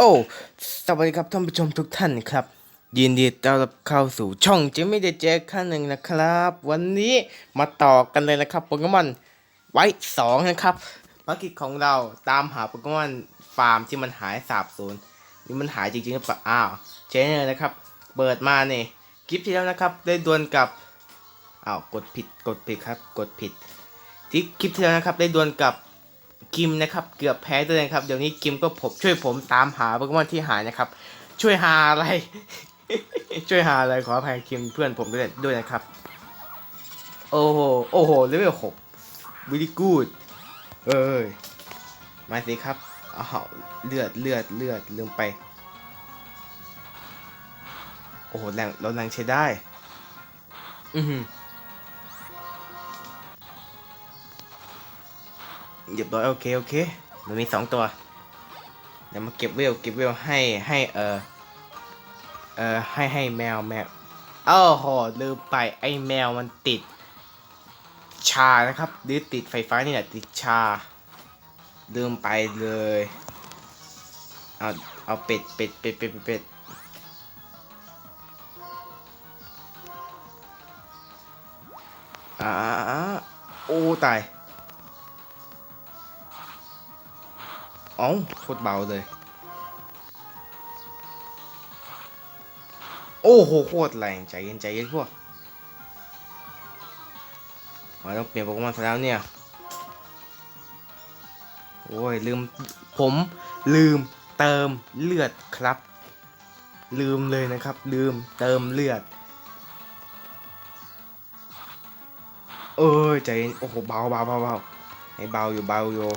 โอ้สวัสดีครับท่านผู้ชมทุกท่านครับ ยินดีต้อนรับเข้าสู่ช่องจิมมี่เดเจขั้นหนึ่งนะครับ วันนี้มาต่อกันเลยนะครับโปเกมอนไว้สองนะครับภารกิจของเราตามหาโปเกมอนฟาร์มที่มันหายสาบสูญนี่มันหายจริงๆหรือเปล่าอ้าวเจเนอร์นะครับ เปิดมาเนี่ยคลิปที่แล้วนะครับ ได้ดวลกับอ้าวกดผิดกดผิดครับ กดผิดที่คลิปที่แล้วนะครับ ได้ดวลกับ กิมนะครับ เกือบแพ้ด้วยนะครับ เดี๋ยวนี้กิมก็ผมช่วยผมตามหาโปเกมอนที่หายนะครับ ช่วยหาอะไร ช่วยหาอะไรขออภัยกิมเพื่อนผมด้วยด้วยนะครับ โอ้โหโอ้โหเลเวลหกวิลกูดเอ้ยมาสิครับอ้าวเลือดเลือดเลือดลืมไป โอ้โหแรงเราแรงใช้ได้ อือหือ เรียบร้อยโอเคโอเค มันมีสองตัว เดี๋ยวมาเก็บเวลเก็บเวลให้ให้เออเออให้ให้แมวแมวเอ้าโหลืมไปไอ้แมวมันติด ชานะครับหรือติดไฟฟ้านี่แหละติดชาลืมไปเลยเอาเอาเป็ดเป็ดเป็ดเป็ดเป็ดเป็ดอ่าโอ้ตาย เอ้าโคตรเบาเลย โอ้โหโคตรแรงใจเย็นใจเย็นพวกเราต้องเปลี่ยนโปเกมอนซะแล้วเนี่ย โอ้ยลืมผมลืมเติมเลือดครับ ลืมเลยนะครับ ลืมเติมเลือด เอ้ยใจเย็นโอ้โหเบาเบาเบาเบาให้เบาอยู่เบาอยู่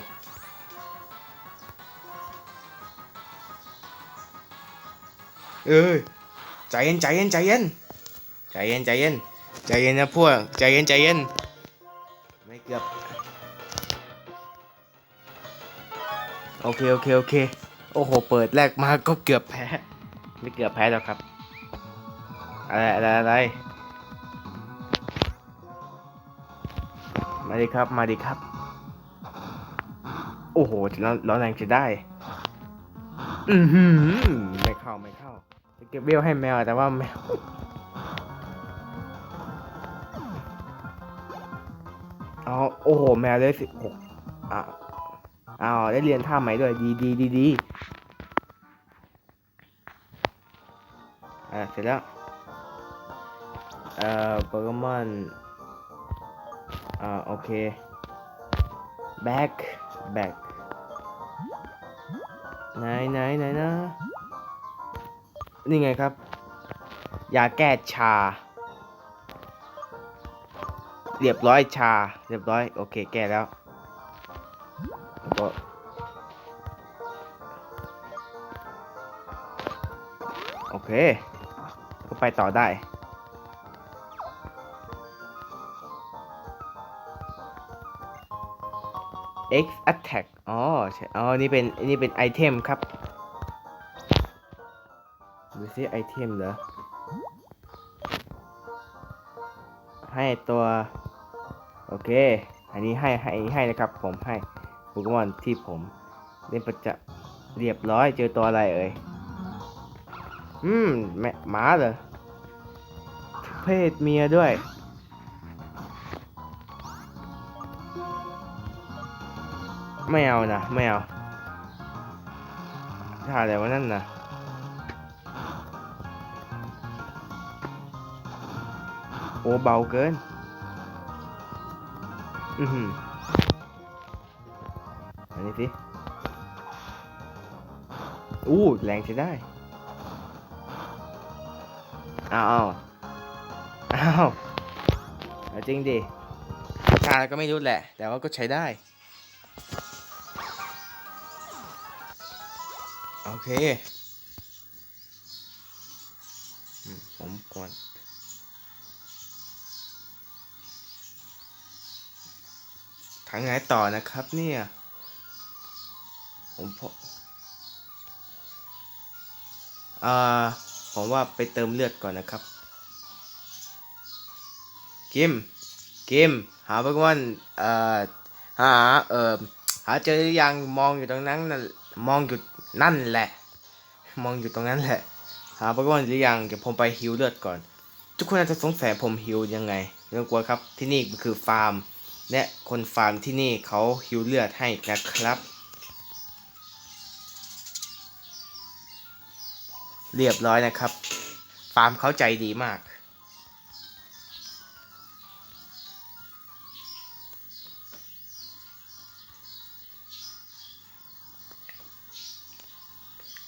เอ้ยใจเย็นใจเย็นใจเย็นใจเย็นใจเย็นใจเย็นนะพวกใจเย็นใจเย็นไม่เกือบโอเคโอเคโอเคโอ้โหเปิดแรกมาก็เกือบแพ้ไม่เกือบแพ้แล้วครับอะไรอะไรอะไรมาดิครับมาดิครับ โอ้โหร้อนร้อนแรงจะได้ อือหือไม่เข้าไม่เข้า เก็บเวลให้แมวแต่ว่าแมวเอาโอ้โหแมวได้สิบหกอ้าวอ้าวได้เรียนท่าใหม่ด้วยดีดีดีดีอ่าเสร็จแล้วเอ่อโปเกมอนอ่าโอเค back back ไหนไหนไหนนะ นี่ไงครับ ยาแก้ชา เรียบร้อยชา เรียบร้อย โอเค แก้แล้วก็โอเค ก็ไปต่อได้ X attack อ๋อ อ๋อ นี่เป็น นี่เป็นไอเทมครับ ซิไอเทมเหรอ ให้ตัว โอเค อันนี้ให้ให้ให้นะครับ ผมให้โปเกมอนที่ผมเล่นประจะเรียบร้อยเจอตัวอะไรเอ่ย อืมแม่หมาเหรอ เพศเมียด้วย ไม่เอานะ ไม่เอาท่าอะไรวะนั่นนะ โอ้เบาเกิน อือหืออันนี้สิ อู้แรงใช้ได้อ้าวอ้าวอ้าเอาจริงดิชาก็ไม่รู้แหละ แต่ว่าก็ใช้ได้ โอเค ทางไหนต่อนะครับเนี่ย ผมพออ่าผมว่าไปเติมเลือดก่อนนะครับกิมกิมหาโปเกมอนเอ่อหา เอ่อ หาเจอหรือยังมองอยู่ตรงนั้นนะมองอยู่นั่นแหละ มองอยู่ตรงนั้นแหละ หาโปเกมอนหรือยัง เดี๋ยวผมไปฮิวเลือดก่อน ทุกคนอาจจะสงสัยผมฮิวยังไงไม่ต้องกลัวครับ ที่นี่คือฟาร์ม และคนฟาร์มที่นี่เขาฮิวเลือดให้นะครับ เรียบร้อยนะครับ ฟาร์มเขาใจดีมาก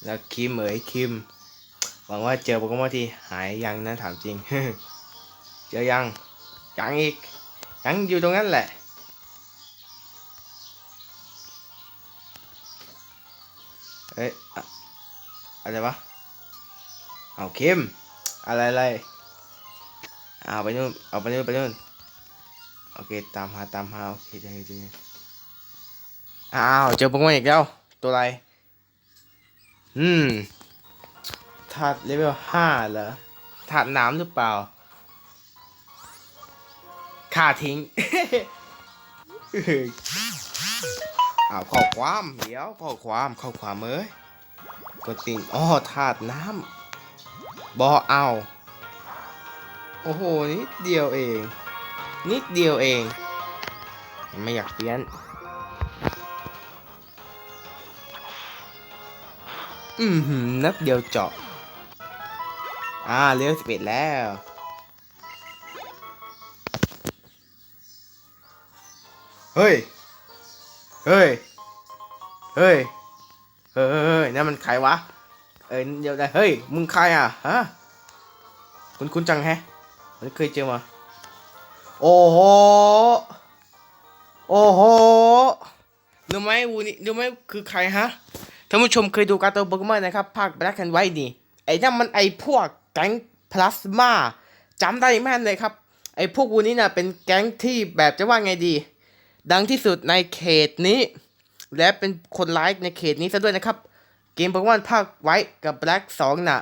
แล้วคิมเอ๋ยคิม หวังว่าเจอโปเกมอนที่หายยังนะถามจริง เจอยัง ยังอีก ยังอยู่ตรงนั้นแหละเอ้ยอะอะไรวะเอาคิมอะไรอะไรเอาไปนู่นเอาไปนู่นไปนู่นโอเคตามหาตามหาโอเคใจเย็นใจเย็นอ้าวเจอโปเกมอนอีกแล้วตัวอะไรอืมถาดเลเวลห้าเหรอถาดน้ำหรือเปล่า ค่าทิ้งอ้าวข้อความเดี๋ยวข้อความข้อความเอ้ยกดติ่งอ๋อถาดน้ำบอเอา โอ้โห นิดเดียวเอง นิดเดียวเอง ไม่อยากเปลี่ยน อืมหืมนัดเดียวเจาะ อ่าเลี้ยวสิบเอ็ดแล้ว เฮ้ย เฮ้ย เฮ้ย เฮ้ยนั่นมันใครวะ เอ้ยเดี๋ยวได้เฮ้ย มึงใครอะ ฮะ คุณคุณจังแฮะ มันเคยเจอมา โอ้โห โอ้โหรู้ไหมวูนี่รู้ไหมคือใครฮะ ท่านผู้ชมเคยดูการ์ตูนโปเกมอนนะครับ ภาค Black and White นี่ ไอ้นั่นมันไอ้พวกแก๊งพลาสมาจำได้แม่นเลยครับ ไอ้พวกวูนี้น่ะเป็นแก๊งที่แบบจะว่าไงดี ดังที่สุดในเขตนี้ และเป็นคนร้ายในเขตนี้ซะด้วยนะครับ เกมโปเกมอนภาคไว้กับ Black 2น่ะ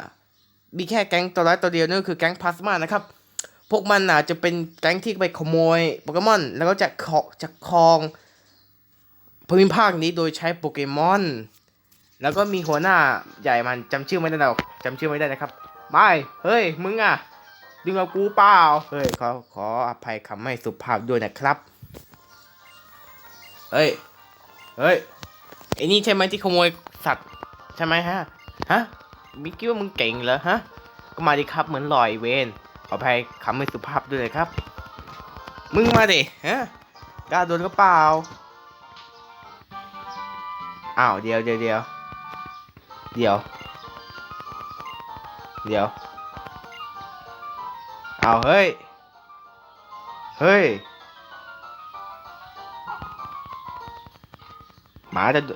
มีแค่แก๊งตัวร้ายตัวเดียวนั่นคือแก๊งพลาสมานะครับ พวกมันน่ะจะเป็นแก๊งที่ไปขโมยโปเกมอน แล้วก็จะขอจะครองภูมิภาคนี้โดยใช้โปเกมอน แล้วก็มีหัวหน้าใหญ่มันจำชื่อไม่ได้หรอกจำชื่อไม่ได้นะครับไม่เฮ้ย มึงอะ ดึงเอากูเปล่า เฮ้ย ขอ ขออภัยคำไม่สุภาพด้วยนะครับ เฮ้ย เฮ้ย ไอ้นี่ใช่ไหมที่ขโมยสัตว์ใช่ไหมฮะ ฮะ มิกกี้ว่ามึงเก่งเหรอฮะ ก็มาดิครับเหมือนลอยเวนขออภัยคำไม่สุภาพด้วยครับ มึงมาดิ ฮะ กล้าโดนก็เปล่า อ้าวเดี๋ยวเดี๋ยวเดี๋ยวเดี๋ยว เดี๋ยว เอาเฮ้ย เฮ้ย มาจะดุ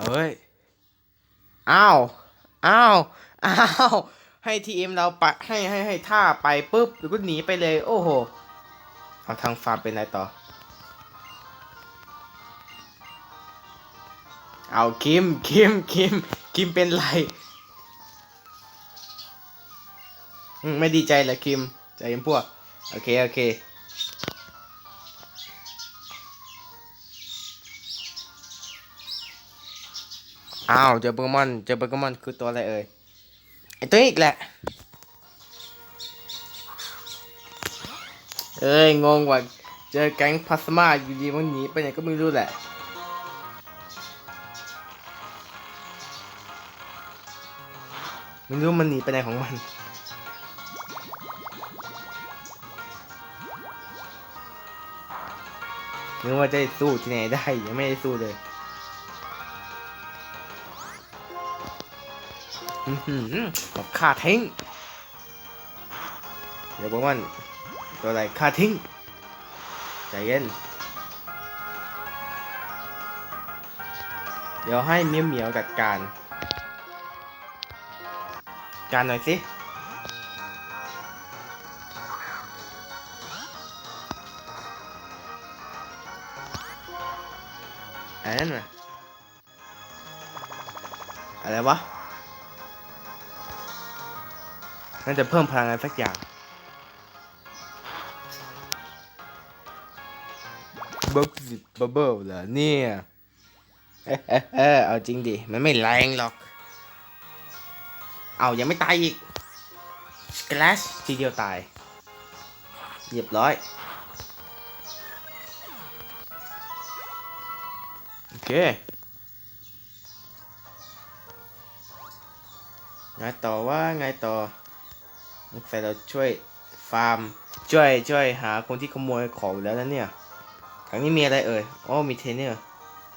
เฮ้ย อ้าว อ้าว อ้าว ให้ทีเอ็มเราปะให้ให้ให้ท่าไปปุ๊บแล้วก็หนีไปเลย โอ้โห เอาทางฟาร์มเป็นไรต่อ เอาคิมคิมคิมคิมเป็นไรอืมไม่ดีใจเหรอคิม ใจเย็นพวก โอเค โอเค อ้าวเจอโปเกมอนเจอโปเกมอนคือตัวอะไรเอ่ยไอตัวอีกแหละเอ้ยงงว่ะเจอแก๊งพลาสมาอยู่ดีมันหนีไปไหนก็ไม่รู้แหละไม่รู้มันหนีไปไหนของมันนึกว่าจะสู้ที่ไหนได้ยังไม่ได้สู้เลย อือฆ่าทิ้งเดี๋ยวบอกมันตัวอะไรฆ่าทิ้ง ใจเย็น เดี๋ยวให้เมียวเหมียวจัดการ การหน่อยสิ น่าจะเพิ่มพลังอะไรสักอย่างบับสิบับเบิ้ลเหรอเนี่ยเอ๊ะเอ๊ะเอ๊ะเอาจริงดิ มันไม่แรงหรอก เอายังไม่ตายอีกส l ลชทีเดียวตายเรียบร้อย โอเคไงต่อว่าไงต่อ แต่เราช่วยฟาร์มช่วยช่วยหาคนที่ขโมยของแล้วนะเนี่ยครั้งนี้มีอะไรเอ่ยโอ้มีเทนเนอร์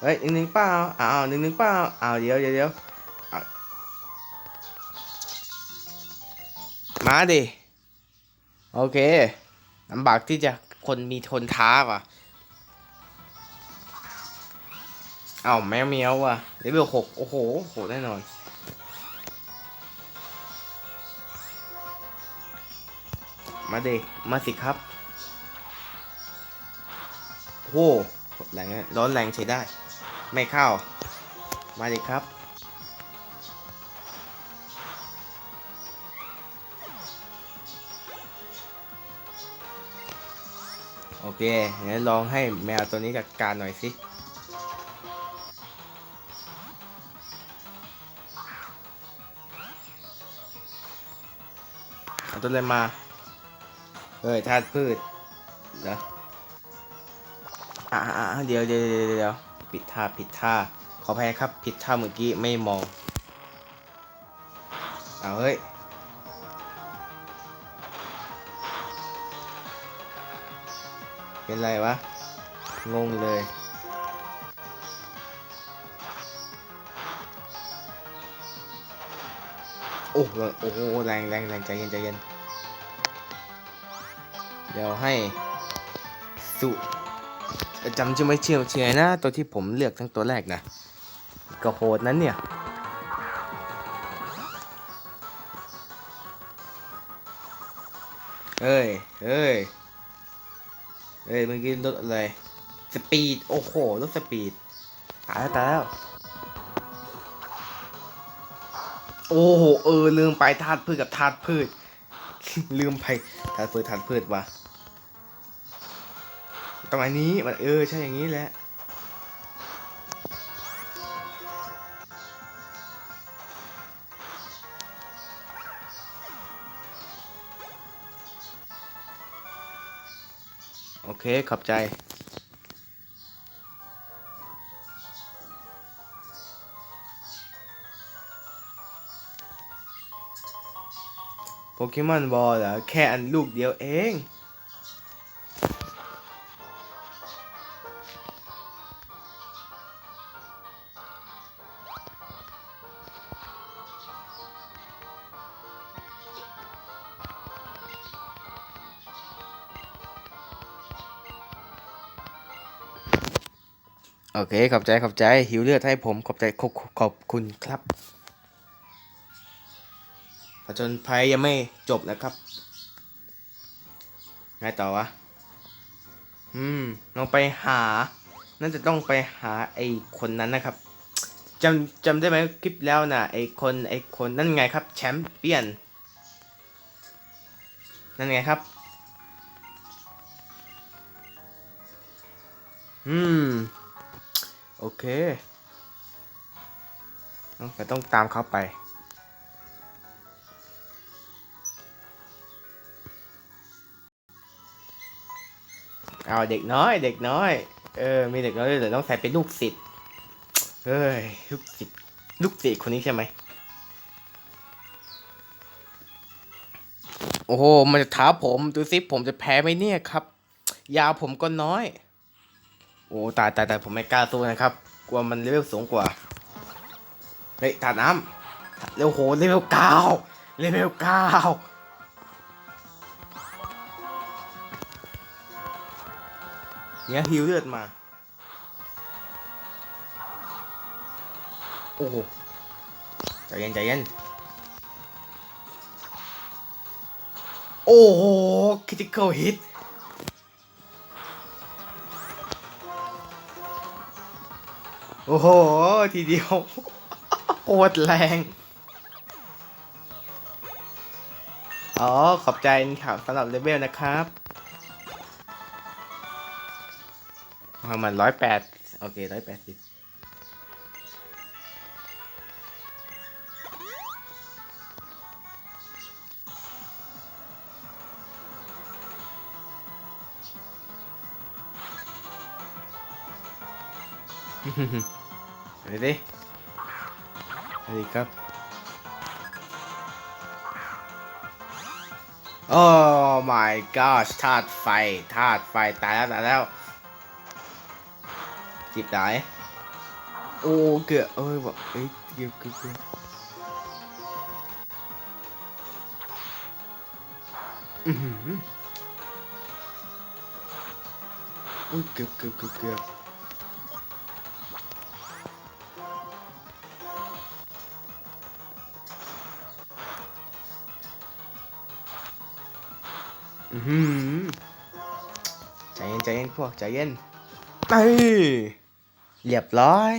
เฮ้ยหนึ่งหนึ่งเปล่าอ้าวหนึ่งหนึ่งเปล่าอ้าวเดี๋ยวเดี๋ยวเดี๋ยวมาดิโอเคลำบากที่จะคนมีทนท้าว่ะอ้าวแมวเมียวว่ะเลเวลหกโอ้โหโหแน่นอน มาดิมาสิครับโอ้แรงร้อนแรงใช้ได้ ไม่เข้า มาเดครับ โอเคงั้นลองให้แมวตัวนี้จัดการหน่อยสิเอาตัวอะไรมา เฮ้ยธาตุพืชเหรออ่าเดี๋ยวเดี๋ยวเดี๋ยวเดี๋ยวผิดท่าผิดท่า ขออภัยครับ ผิดท่าเมื่อกี้ไม่มอง เอาเฮ้ยเป็นไรวะ งงเลย โอ้โหโอ้โหแรงแรงแรงใจเย็นใจเย็น เดี๋ยวให้สุจำชื่อไม่เชื่อเชื่อนะตัวที่ผมเลือกทั้งตัวแรกนะก็โหดนั้นเนี่ยเฮ้ยเฮ้ยเฮ้ยเมื่อกี้ลดอะไรสปีดโอ้โหลดสปีดตายแล้วตายแล้วโอ้โหเออลืมไปธาตุพืชกับธาตุพืช ลืมไปธาตุพืชธาตุพืชว่ะ ตรงอันนี้มันเออใช่อย่างนี้แหละโอเค ขอบใจ โปเกมอนบอลเหรอ แค่อันลูกเดียวเอง โอเค ขอบใจ ขอบใจ หิวเลือดให้ผม ขอบใจ ขอบขอบคุณครับ ผจญภัยยังไม่จบนะครับ ไงต่อวะ อืมลองไปหา น่าจะต้องไปหาไอ้คนนั้นนะครับจำจำได้ไหมคลิปแล้วนะไอ้คนไอ้คนนั่นไงครับ แชมเปี้ยน นั่นไงครับ อืม โอเคต้องต้องตามเขาไป เอาเด็กน้อย เด็กน้อย เออ มีเด็กน้อยด้วยต้องใส่เป็นลูกศิษย์เฮ้ย ลูกศิษย์ลูกศิษย์คนนี้ใช่ไหม โอ้โห มันจะท้าผม ดูสิผมจะแพ้ไหมเนี่ยครับ ยาวผมก็น้อย โอ้ตายตายตายผมไม่กล้าสู้นะครับ กลัวมันเลเวลสูงกว่า เฮ้ยถาดน้ำเร็วโหเลเวลเก้าเลเวลเก้าเนี่ยฮิวเลือดมา โอ้โห ใจเย็นใจเย็น โอ้โหคริติคอลฮิต โอ้โห ทีเดียวโคตรแรง อ๋อ ขอบใจครับสำหรับเลเวลนะครับประมาณร้อยแปดโอเคร้อยแปดสิบ ไปดิไปดิครับโอ้ my gosh ธาตุไฟธาตุไฟ ตายแล้ว ตายแล้วจีบได้โอ้เกือบเอ้ยบอกเอ้ยเกือบเกือบเกือบอือหืออุ้ยเกือบเกือบเกือบ ใจเย็นใจเย็นพวกใจเย็นเอ้ยเรียบร้อย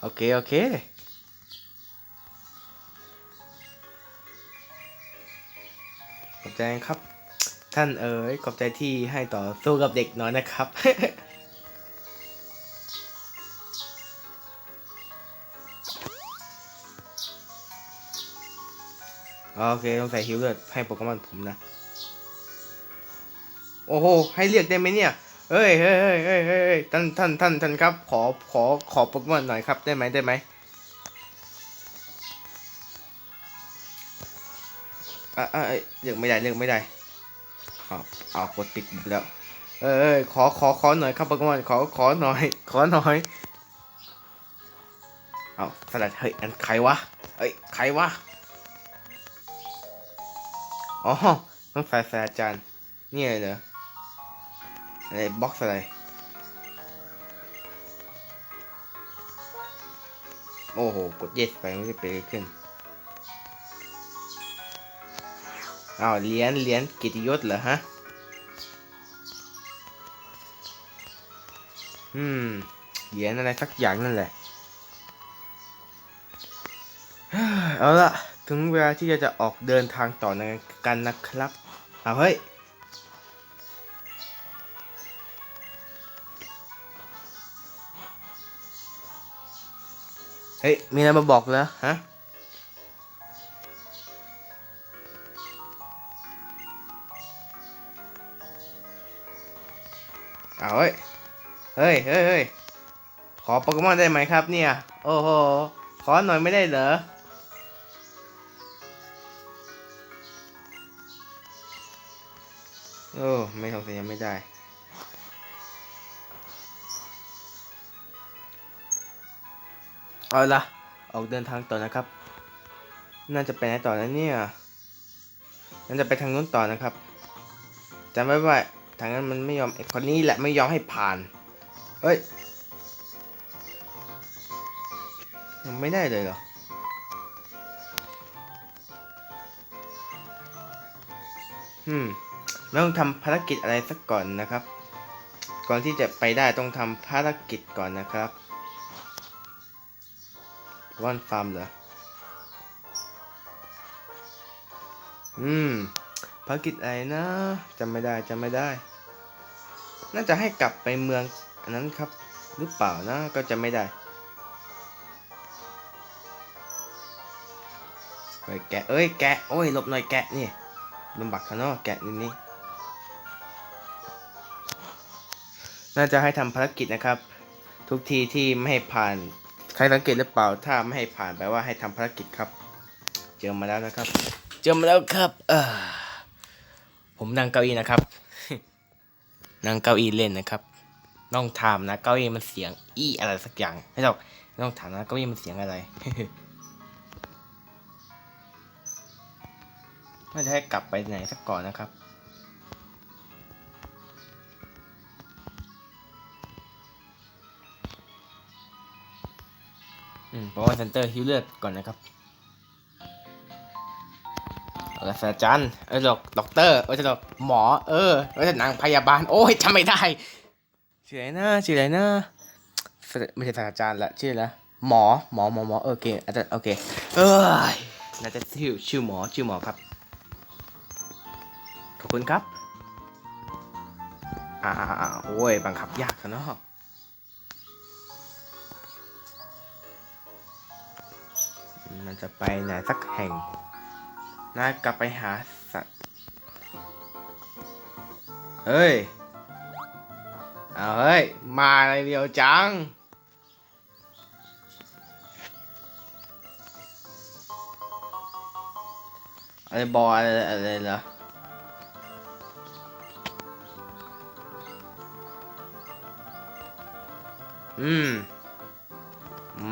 โอเค โอเค ขอบใจครับ ท่านเอ๋ยขอบใจที่ให้ต่อสู้กับเด็กน้อยนะครับ โอเคต้องใส่ฮิวเลือดให้โปเกมอนผมนะ โอ้โห ให้เรียกได้ไหมเนี่ยเฮ้ยเฮ้ยเฮ้ยเฮ้ยเฮ้ยท่านท่านท่านท่านครับ ขอขอขอโปเกมอนหน่อยครับได้ไหมได้ไหมอะอะเอ้ยเรียกไม่ได้เรียกไม่ได้เอาเอากดปิดแล้วเอ้ยเอ้ยขอขอขอหน่อยครับโปเกมอนขอขอหน่อย ขอหน่อยเอาสลัดเฮ้ยอันใครวะเฮ้ยใครวะ อ๋อต้องใส่ใส่อาจารย์นี่เลยเหรออะไรบ็อกซ์อะไร โอ้โห กด yes ไปไม่ได้เป็นขึ้นอ้าวเหรียญเหรียญกิตติยศเหรอฮะ อืมเหรียญอะไรสักอย่างนั่นแหละ เอาละ ถึงเวลาที่จะจะออกเดินทางต่อในกันนะครับเอาเฮ้ยเฮ้ย มีอะไรมาบอกเหรอฮะ เอาเฮ้ยเฮ้ย เฮ้ย เฮ้ย ขอโปเกมอนได้ไหมครับเนี่ย โอ้โห ขอหน่อยไม่ได้เหรอ ไม่สงสัยยังไม่ได้เอาละออกเดินทางต่อนะครับ น่าจะไปไหนต่อนะเนี่ย น่าจะไปทางนู้นต่อนะครับจำไว้ว่าทางนั้นมันไม่ยอมไอคนนี้แหละไม่ยอมให้ผ่าน เฮ้ยยังไม่ได้เลยเหรออืม เราต้องทำภารกิจอะไรสักก่อนนะครับ ก่อนที่จะไปได้ต้องทำภารกิจก่อนนะครับวันฟาร์มเหรอ อืม ภารกิจอะไรนะจำไม่ได้จำไม่ได้ น่าจะให้กลับไปเมืองอันนั้นครับ หรือเปล่านะ ก็จะไม่ได้เฮ้ยแกะ เอ้ยแกะ โอ้ยหลบหน่อยแกะนี่ลำบากขาเนาะแกะนี่นี่ น่าจะให้ทำภารกิจนะครับ ทุกทีที่ไม่ให้ผ่านใครสังเกตหรือเปล่าถ้าไม่ให้ผ่านแปลว่าให้ทำภารกิจครับ เจอมาแล้วนะครับ เจอมาแล้วครับเออผมนั่งเก้าอี้นะครับนั่งเก้าอี้เล่นนะครับต้องถามนะเก้าอี้มันเสียงอี้อะไรสักอย่างไม่ต้องต้องถามนะเก้าอี้มันเสียงอะไรน่าจะให้กลับไปไหนสักก่อนนะครับ เพราะว่าเซนเตอร์ฮิวเลือดก่อนนะครับเอาละศาสตราจารย์เออดอกด็อกเตอร์เออจะดอกหมอเออเออจะนางพยาบาล โอ้ยจำไม่ได้ชื่ออะไรนะชื่ออะไรนะไม่ใช่ศาสตราจารย์ละชื่ออะไรหมอหมอหมอหมอโอเคอาจจะโอเคเอ้ยน่าจะชื่อชื่อหมอชื่อหมอครับขอบคุณครับอ่าโอ้ยบังคับยากกันเนาะ มันจะไปไหนสักแห่งน่ากลับไปหาสัตว์ เฮ้ย เอาเฮ้ย มาอะไรเดียวจัง อะไรบออะไรอะไรเหรออืม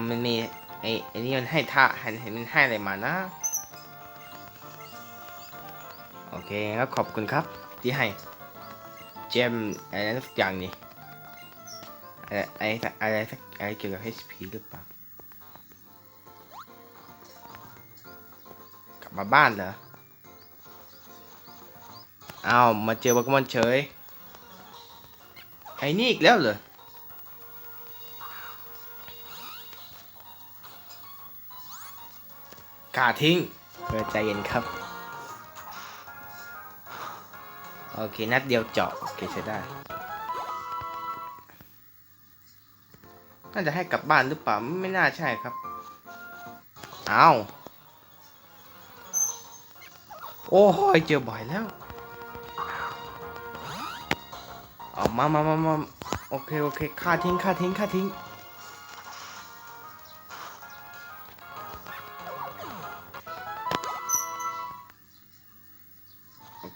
มันมี ไอ้ไอ้นี่มันให้ท่าเห็นเห็นมันให้อะไรมานะ โอเคก็ขอบคุณครับ ที่ให้ เจมอะไรสักอย่างนี่อะไรอะไรสักอะไรสักอะไรเกี่ยวกับ HP หรือเปล่ากลับมาบ้านเหรออ้าวมาเจอโปเกมอนเฉยไอ้นี่อีกแล้วเหรอ กาทิ้งเออใจเย็นครับ โอเค นัดเดียวเจาะ โอเคใช้ได้ น่าจะให้กลับบ้านหรือเปล่า ไม่น่าใช่ครับ เอ้าโอ้ยเจอบ่อยแล้วออกมามามามาโอเค โอเคฆ่าทิ้งฆ่าทิ้งฆ่าทิ้ง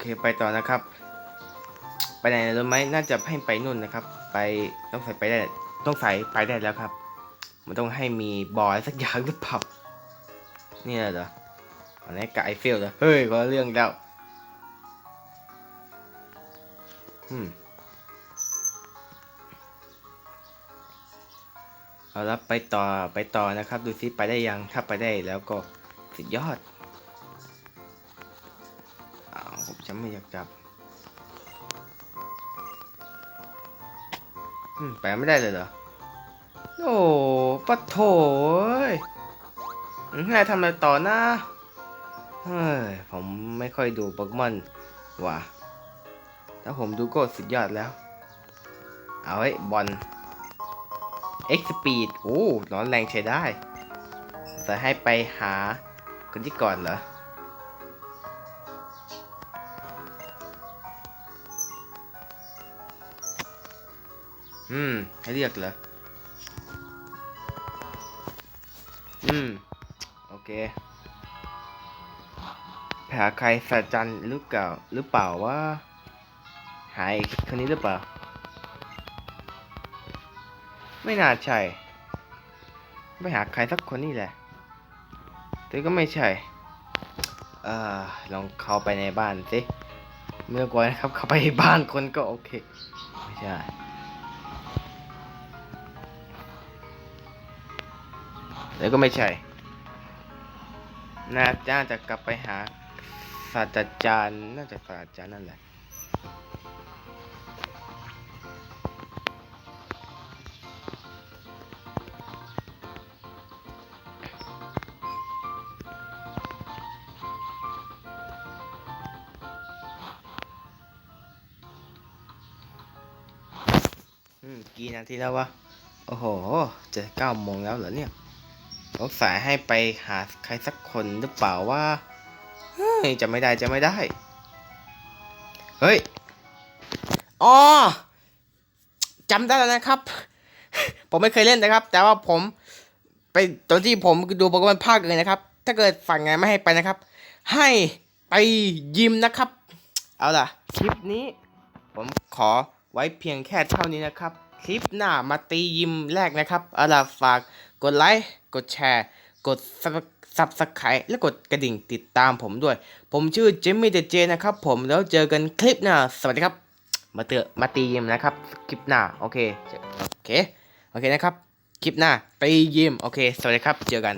เคไปต่อนะครับ ไปไหนรู้ไหมน่าจะให้ไปนู่นนะครับ ไปต้องใส่ไปได้ต้องใส่ไปได้แล้วครับ มันต้องให้มีบอยสักอย่างหรือเปล่านี่เหรออันนี้กับไอเฟลเหรอเฮ้ยก็เรื่องแล้วอืมเอาละไปต่อไปต่อนะครับ ดูซิไปได้ยังถ้าไปได้แล้วก็สุดยอด จะไม่อยากจับ อืมไปไม่ได้เลยเหรอ โอ้ปะโถยให้ทำอะไรต่อนะ เฮ้ย ผมไม่ค่อยดูโปเกมอนว่ะถ้าผมดูก็สุดยอดแล้ว เอาไว้บอล X Speed โอ้ร้อนแรงใช้ได้ แต่ให้ไปหาคนที่ก่อนเหรอ อืม ให้เรียกเหรอ อืม โอเคหาใครสัจจันหรือเปล่าหรือเปล่าว่า หายคนนี้หรือเปล่า ไม่น่าใช่ไปหาใครสักคนนี่แหละ แต่ก็ไม่ใช่ เอ่อ ลองเข้าไปในบ้านสิ เมื่อก่อนนะครับ เข้าไปในบ้านคนก็โอเค ไม่ใช่ แล้วก็ไม่ใช่น่าน่าจะกลับไปหาศาสตราจารย์น่าจะศาสตราจารย์นั่นแหละกี่นาทีแล้ววะ โอ้โห จะเก้าโมงแล้วเหรอเนี่ย สงสัยให้ไปหาใครสักคนหรือเปล่าว่าเฮ้ยจะไม่ได้จะไม่ได้ เฮ้ยอ๋อจำได้แล้วนะครับ ผมไม่เคยเล่นนะครับ แต่ว่าผมไปตอนที่ผมดูโปเกมอนภาคอื่นนะครับ ถ้าเกิดฝั่งไงไม่ให้ไปนะครับ ให้ไปยิมนะครับ เอาล่ะ คลิปนี้ ผมขอไว้เพียงแค่เท่านี้นะครับ คลิปหน้ามาตียิมแรกนะครับเอาล่ะฝาก กดไลค์ กดแชร์ กดซับสไครต์และกดกระดิ่งติดตามผมด้วย ผมชื่อเจมมี่เดเจนะครับผมแล้วเจอกันคลิปหน้า สวัสดีครับ มาเตอมาตียิมนะครับ คลิปหน้า โอเค โอเค โอเคนะครับ คลิปหน้าตียิมโอเค สวัสดีครับ เจอกัน